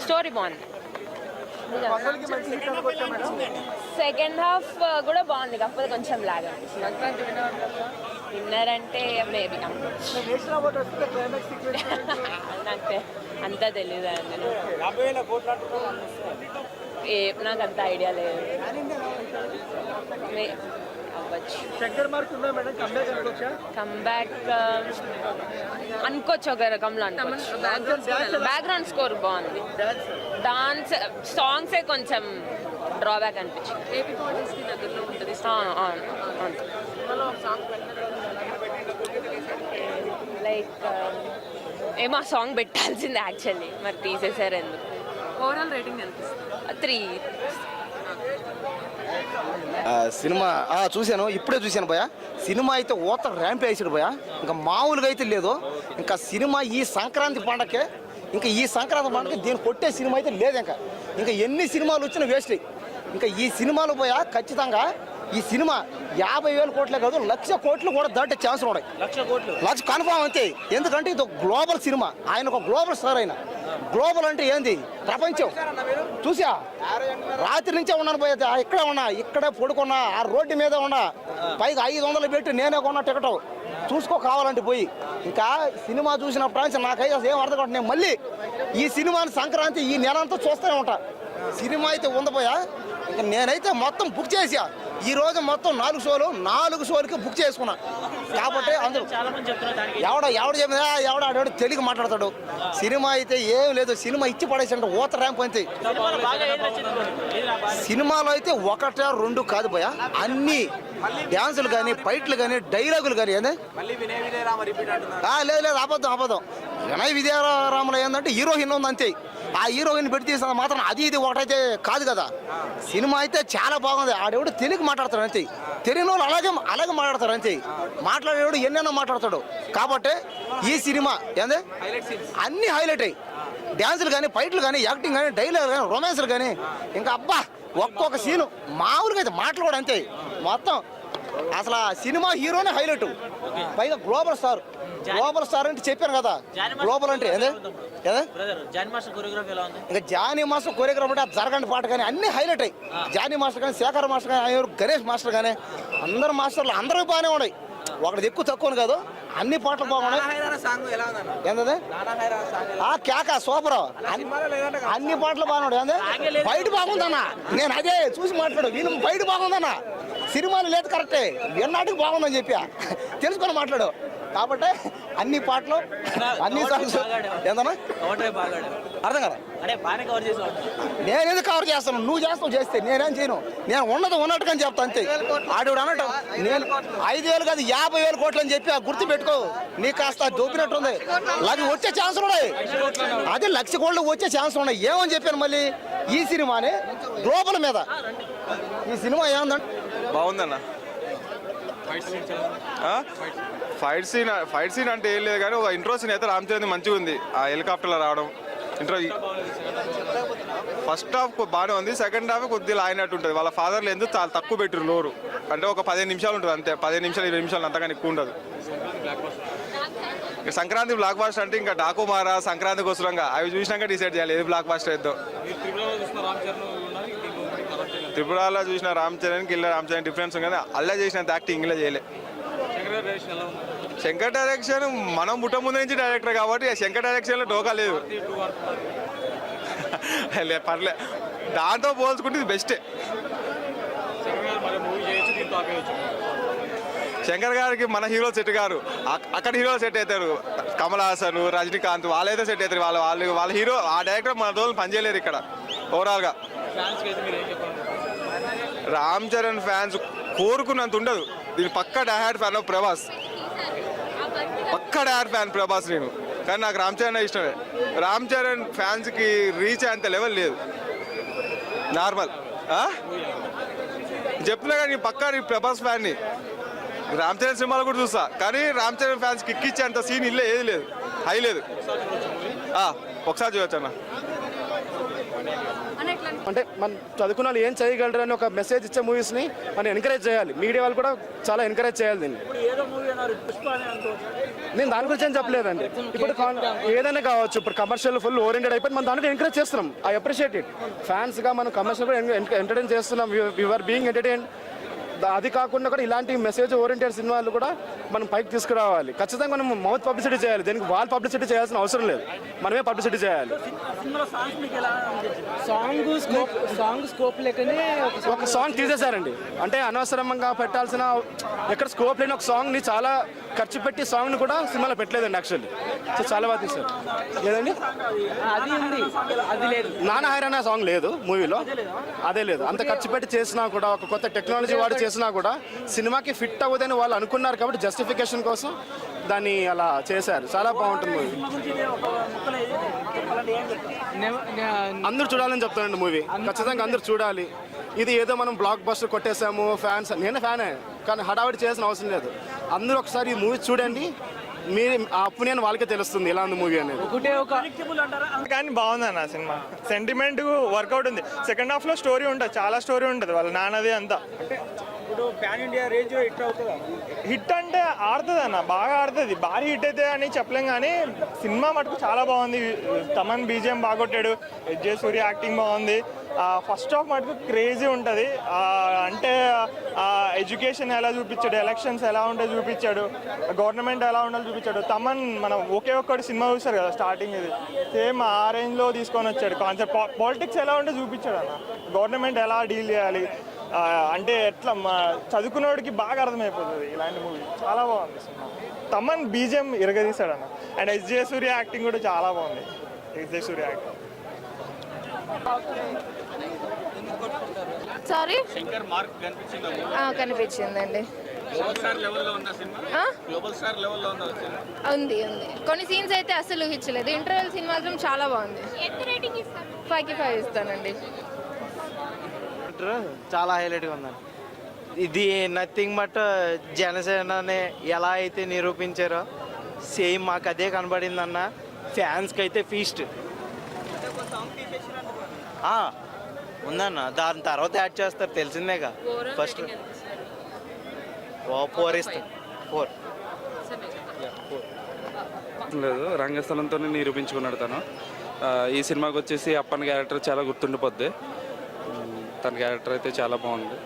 Story బాగుందా? Second half కూడా బాగుంది. కాకపోతే కొంచెం లాగా విన్నర్ అంటే మేబీ నేషనల్ అవార్డు వస్తే క్లైమాక్స్ సీక్వెన్స్ నాకు తె- అంతా తెలియదు నాకు అంత ఐడియా లేదు. మే- అవ్వచ్చు. కంబ్యాక్ అనుకోవచ్చా? కమ్బ్యాక్ అనుకోవచ్చు ఒక రకంలో అనుకోవచ్చు. బ్యాక్గ్రౌండ్ స్కోర్ బాగుంది. డాన్స్ సాంగ్సే కొంచెం డ్రాబ్యాక్ అనిపించింది. లైక్ ఏమో ఆ సాంగ్ పెట్టాల్సింది యాక్చువల్లీ మరి తీసేసారు ఎందుకు? ఓవరాల్ రేటింగ్ ఎంత? త్రీ సినిమా చూశాను ఇప్పుడే చూశాను భయ సినిమా అయితే ఊత ర్యాంప్ వేసాడు భయ ఇంకా మామూలుగా అయితే లేదు. ఇంకా సినిమా ఈ సంక్రాంతి పండగకే ఇంకా ఈ సంక్రాంతి పండగకి దీన్ని కొట్టే సినిమా అయితే లేదు ఇంకా. ఇంకా ఎన్ని సినిమాలు వచ్చినా వేస్ట్ ఇంకా ఈ సినిమాలు పోయ ఖచ్చితంగా ఈ సినిమా యాభై వేల కోట్లే కాదు లక్ష కోట్లు కూడా దాటే ఛాన్స్ ఉన్నాయి. లక్ష కోట్లు. లక్ష కన్ఫామ్ అంతే. ఎందుకంటే ఇది ఒక గ్లోబల్ సినిమా. ఆయన ఒక గ్లోబల్ స్టార్ ఆయన గ్లోబల్ అంటే ఏంది? ప్రపంచం. చూసా రాత్రి నుంచే ఉన్నాను పోయేది ఆ ఇక్కడే ఉన్నా ఇక్కడే పడుకున్నా ఆ రోడ్డు మీద ఉన్నా. పైగా ఐదు వందలు పెట్టి నేనే కొన్నా టికెట్. చూసుకో కావాలంటే పోయి. ఇంకా సినిమా చూసినప్పుడు నుంచి నాకైతే అసలు ఏం అర్థం కాదు నేను మళ్ళీ ఈ సినిమాని సంక్రాంతి ఈ నెలంతా చూస్తూనే ఉంటా. సినిమా అయితే ఉందపోయా ఇంకా నేనైతే మొత్తం బుక్ చేసా ఈ రోజు మొత్తం నాలుగు షోలు నాలుగు షోలకి బుక్ చేసుకున్నా. కాబట్టి అందరూ ఎవడ ఎవడ చెప్పినా ఎవడ ఆడవాడు తెలుగు మాట్లాడతాడు. సినిమా అయితే ఏం లేదు సినిమా ఇచ్చి పడేసి ఊత ర్యాంప్ అంతే బాగా సినిమాలో అయితే ఒకట రెండు కాదు భయ అన్ని డ్యాన్సులు కానీ ఫైట్లు కానీ డైలాగులు కానీ ఏంది? లేదు లేదు అబద్ధం అబద్ధం వినయ్ విద్యారాములు ఏంటంటే హీరోయిన్ ఉంది అంతే ఆ హీరోయిన్ పెట్టి తీసిన మాత్రం అది ఇది ఒకటైతే కాదు కదా. సినిమా అయితే చాలా బాగుంది. ఆడెవడు తెలుగు మాట్లాడతాడు అంతే. తెలియని వాళ్ళు అలాగే అలాగే మాట్లాడతారు అంతే. మాట్లాడేవాడు ఎన్నెన్నో మాట్లాడతాడు. కాబట్టి ఈ సినిమా ఏంది? అన్ని హైలైట్ అయ్యి డ్యాన్సులు కానీ ఫైట్లు కానీ యాక్టింగ్ కానీ డైలాగ్ కానీ రొమాన్స్లు కానీ ఇంకా అబ్బా ఒక్కొక్క సీను మామూలుగా అయితే మాటలు కూడా అంతే. మొత్తం అసలు ఆ సినిమా హీరోనే హైలైట్ పైగా గ్లోబల్ స్టార్ గ్లోబల్ స్టార్ అంటే చెప్పాను కదా. గ్లోబల్ అంటే ఏంది? ఏదే? బ్రదర్ జాన్ మాస్టర్ కొరియోగ్రఫీ ఎలా ఉంది? ఇంకా జానీ మాస్టర్ కోరియోగ్రాఫ్ అంటే జరగండి పాట కానీ అన్ని హైలైట్ అయ్యి జానీ మాస్టర్ కానీ శేఖర్ మాస్టర్ కానీ గణేష్ మాస్టర్ కానీ అందరు మాస్టర్లు అందరూ బాగానే ఉన్నాయి. ఒకటి ఎక్కువ తక్కువ కాదు అన్ని పాటలు బాగున్నాయి. హైరానా సాంగ్ ఎలా ఉందన్న ఏంటది నానా హైరానా సాంగ్ ఆ కేక సూపర్. అన్ని పాటలు బాగున్నాడు ఏంది? బయట బాగుందన్న నేను అదే చూసి మాట్లాడు. వీళ్ళు బయట బాగుందన్న సినిమాలు లేదు కరెక్టే ఎన్నాటికి బాగుందని చెప్పా. తెలుసుకొని మాట్లాడు. కాబట్టి అన్ని పాటలు అన్ని సాంగ్స్ ఏందన్నా. అర్థం కదా? బాగానే కవర్ చేసి నేను ఎందుకు కవర్ చేస్తాను? నువ్వు చేస్తావు చేస్తే నేనేం చేయను. నేను ఉన్నది ఉన్నట్టుగా చెప్తా అంతే. ఆడివాడు అన్నట్టు నేను ఐదు వేలు కాదు యాభై వేలు కోట్లు అని చెప్పి ఆ గుర్తు పెట్టుకో. నీకు కాస్త దొబ్బినట్టుంది అది వచ్చే ఛాన్స్ ఉన్నాయి. అది లక్ష కోట్లు వచ్చే ఛాన్స్ ఉన్నాయి. ఏమని చెప్పాను మళ్ళీ? ఈ సినిమాని గ్లోబల్ మీద. ఈ సినిమా ఏముందంటే బాగుందన్న? ఫైట్ సీన్ ఫైట్ సీన్ అంటే ఏం లేదు కానీ ఒక ఇంట్రో సీన్ అయితే రామ్ చరణ్ మంచిగా ఉంది. ఆ హెలికాప్టర్లో రావడం. ఇంట్రో ఫస్ట్ హాఫ్ బాగానే ఉంది. సెకండ్ హాఫ్ కొద్దిగా లాగినట్టు ఉంటుంది. వాళ్ళ ఫాదర్లు ఎందుకు చాలా తక్కువ పెట్టారు లోరు అంటే ఒక పదిహేను నిమిషాలు ఉంటుంది అంతే. పదిహేను నిమిషాలు ఇరవై నిమిషాలు అంతగా ఎక్కువ ఉండదు. సంక్రాంతి బ్లాక్ బాస్టర్ అంటే ఇంకా డాకుమారా సంక్రాంతి కోసరంగా అవి చూసినాక డిసైడ్ చేయాలి. ఏది బ్లాక్ బాస్టర్ ఏదో త్రిపురలో చూసిన రామ్ చరణ్ కిల్ల రామ్ చరణ్ డిఫరెన్స్ ఉంది కానీ అల్లా చేసినంత యాక్టింగ్ ఇలా చేయలే. శంకర్ డైరెక్షన్ మనం పుట్ట ముందు నుంచి డైరెక్టర్ కాబట్టి ఆ శంకర్ డైరెక్షన్లో డోకా లేదు. లే, పర్లే. దాంతో పోల్చుకుంటే ఇది బెస్టే శంకర్ గారికి మన హీరో సెట్ గారు. అక్- అక్కడ హీరో సెట్ అవుతారు. కమల్ హాసన్ రజనీకాంత్ వాళ్ళైతే సెట్ అవుతారు. వాళ్ళ వాళ్ళు వాళ్ళ హీరో ఆ డైరెక్టర్ మన రోజులు పనిచేయలేరు ఇక్కడ. ఓవరాల్గా రామ్ చరణ్ ఫ్యాన్స్ కోరుకున్నంత ఉండదు. దీని పక్క డైహార్డ్ ఫ్యాన్ ఆఫ్ ప్రభాస్. పక్క డయాడ్ ఫ్యాన్ ప్రభాస్ నేను. కానీ నాకు రామ్ చరణ్ ఇష్టమే. రామ్ చరణ్ ఫ్యాన్స్కి రీచ్ అంత లెవెల్ లేదు. నార్మల్ చెప్తున్నా కానీ పక్కా ప్రభాస్ ఫ్యాన్ని. రామ్ చరణ్ సినిమాలు కూడా చూస్తా. కానీ రామ్ చరణ్ ఫ్యాన్స్ కిక్ ఇచ్చేంత సీన్ ఇల్లే ఏది లేదు. హై లేదు. ఒకసారి చూడొచ్చు అన్న అంటే మనం చదువుకున్న వాళ్ళు ఏం చేయగలరు అని ఒక మెసేజ్ ఇచ్చే మూవీస్ని మనం ఎంకరేజ్ చేయాలి. మీడియా వాళ్ళు కూడా చాలా ఎంకరేజ్ చేయాలి దీన్ని. ఏదో మూవీ అన్నారు పుష్ప అని అనుకోవచ్చు నేను దాని గురించి ఏం చెప్పలేదండి. ఇప్పుడు ఏదైనా కావచ్చు ఇప్పుడు కమర్షియల్ ఫుల్ ఓరియంటెడ్ అయిపోయి మనం దాంట్లో ఎంకరేజ్ చేస్తున్నాం. ఐ అప్రిషియేట్ ఇట్ ఫ్యాన్స్గా మనం కమర్షియల్ కూడా ఎంటర్టైన్ చేస్తున్నాం. యువర్ బీయింగ్ ఎంటర్టైన్ అది కాకుండా కూడా ఇలాంటి మెసేజ్ ఓరియంటెడ్ సినిమాలు కూడా మనం పైకి తీసుకురావాలి. ఖచ్చితంగా మనం మౌత్ పబ్లిసిటీ చేయాలి. దీనికి వాల్ పబ్లిసిటీ చేయాల్సిన అవసరం లేదు. మనమే పబ్లిసిటీ చేయాలి. సాంగ్ స్కోప్ సాంగ్ స్కోప్ లేకనే ఒక సాంగ్ తీసేశారండి. అంటే అనవసరంగా పెట్టాల్సిన ఎక్కడ స్కోప్ లేని ఒక సాంగ్ని చాలా ఖర్చు పెట్టి సాంగ్ని కూడా సినిమాలో పెట్టలేదండి యాక్చువల్లీ సో చాలా బాగా తీశారు. ఏదండి అది ఉంది. అది లేదు. నాన్న హైరానా సాంగ్ లేదు మూవీలో అదే లేదు. అంత ఖర్చు పెట్టి చేసినా కూడా ఒక కొత్త టెక్నాలజీ వాడి చేసినా కూడా సినిమాకి ఫిట్ అవ్వదని వాళ్ళు అనుకున్నారు కాబట్టి జస్టిఫికేషన్ కోసం దాన్ని అలా చేశారు. చాలా బాగుంటుంది మూవీ అందరూ చూడాలని చెప్తానండి మూవీ ఖచ్చితంగా అందరూ చూడాలి. ఇది ఏదో మనం బ్లాక్ బస్టర్ కొట్టేసాము ఫ్యాన్స్ నేను ఫ్యానే కానీ హడావిడి చేయాల్సిన అవసరం లేదు. అందరూ ఒకసారి ఈ మూవీ చూడండి. మీ ఆ ఒపీనియన్ వాళ్ళకే తెలుస్తుంది ఎలా ఉంది మూవీ అనేది. ఒకటే ఒక కానీ బాగుంది అన్న సినిమా. సెంటిమెంట్ వర్కౌట్ ఉంది. సెకండ్ హాఫ్లో స్టోరీ ఉంటుంది చాలా స్టోరీ ఉంటుంది వాళ్ళ నాన్నది అంతా. ఇప్పుడు పాన్ ఇండియా రేంజ్ హిట్ అవుతుందా? హిట్ అంటే ఆడుతుంది అన్న బాగా ఆడుతుంది. భారీ హిట్ అయితే అని చెప్పలేం కానీ సినిమా మటుకు చాలా బాగుంది. తమన్ బీజిఎం బాగొట్టాడు. జే సూర్య యాక్టింగ్ బాగుంది. ఫస్ట్ హాఫ్ మటుకు క్రేజీ ఉంటుంది. అంటే ఎడ్యుకేషన్ ఎలా చూపించాడు ఎలక్షన్స్ ఎలా ఉంటే చూపించాడు గవర్నమెంట్ ఎలా ఉండాలో చూపించాడు. తమన్ మనం ఒకే ఒక్కటి సినిమా చూస్తారు కదా స్టార్టింగ్ ఇది. సేమ్ ఆ రేంజ్లో తీసుకొని వచ్చాడు. కాన్సెప్ట్ పాలిటిక్స్ ఎలా ఉంటే చూపించాడు అన్న. గవర్నమెంట్ ఎలా డీల్ చేయాలి? అంటే ఎట్లా మా చదువుకున్నవాడికి బాగా అర్థమైపోతుంది ఇలాంటి మూవీ. చాలా బాగుంది సినిమా. తమన్ బీజిఎం ఇరగదీశాడు అన్న అండ్ ఎస్జే సూర్య యాక్టింగ్ కూడా చాలా బాగుంది. SJ Surya acting. Sorry? Shankar mark కనిపించింది కనిపించిందండి. సినిమా? సినిమా? ఉంది ఉంది. కొన్ని సీన్స్ అయితే అసలు హిచ్చలేదు ఇంటర్వెల్ సీన్ మాత్రం చాలా బాగుంది. ఫైవ్కి ఫైవ్ ఇస్తానండి. చాలా హైలైట్గా ఉందండి. ఇది నథింగ్ బట్ జనసేనని ఎలా అయితే నిరూపించారో సేమ్ మాకు అదే కనబడిందన్న ఫ్యాన్స్కి అయితే ఫీస్ట్ ఉందన్న. దాని తర్వాత యాడ్ చేస్తారు తెలిసిందేగా. ఫస్ట్ ఓ ఫోర్ ఇస్తాం ఫోర్ లేదు రంగస్థలంతో నిరూపించుకున్నాడు తను. ఈ సినిమాకి వచ్చేసి అప్పన్ క్యారెక్టర్ చాలా గుర్తుండిపోద్ది. తన క్యారెక్టర్ అయితే చాలా బాగుంది.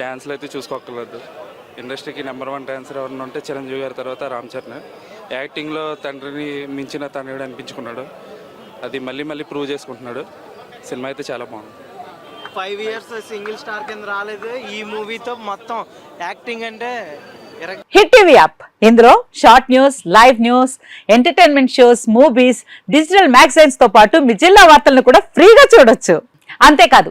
డ్యాన్స్లు అయితే చూసుకోక్కర్లేదు. ఇండస్ట్రీకి నెంబర్ వన్ డ్యాన్సర్ ఎవరైనా ఉంటే చిరంజీవి గారి తర్వాత రామ్ చరణ్. యాక్టింగ్లో తండ్రిని మించిన తనయుడు అనిపించుకున్నాడు అది మళ్ళీ మళ్ళీ ప్రూవ్ చేసుకుంటున్నాడు. సినిమా అయితే చాలా బాగుంది. ఫైవ్ ఇయర్స్ సింగిల్ స్టార్ కింద రాలేదు. ఈ మూవీతో మొత్తం యాక్టింగ్ అంటే హిట్ టీవీ యాప్. ఇందులో short news live news entertainment shows movies digital మ్యాగజైన్స్తో పాటు మీ జిల్లా వార్తలను కూడా ఫ్రీగా చూడొచ్చు. అంతేకాదు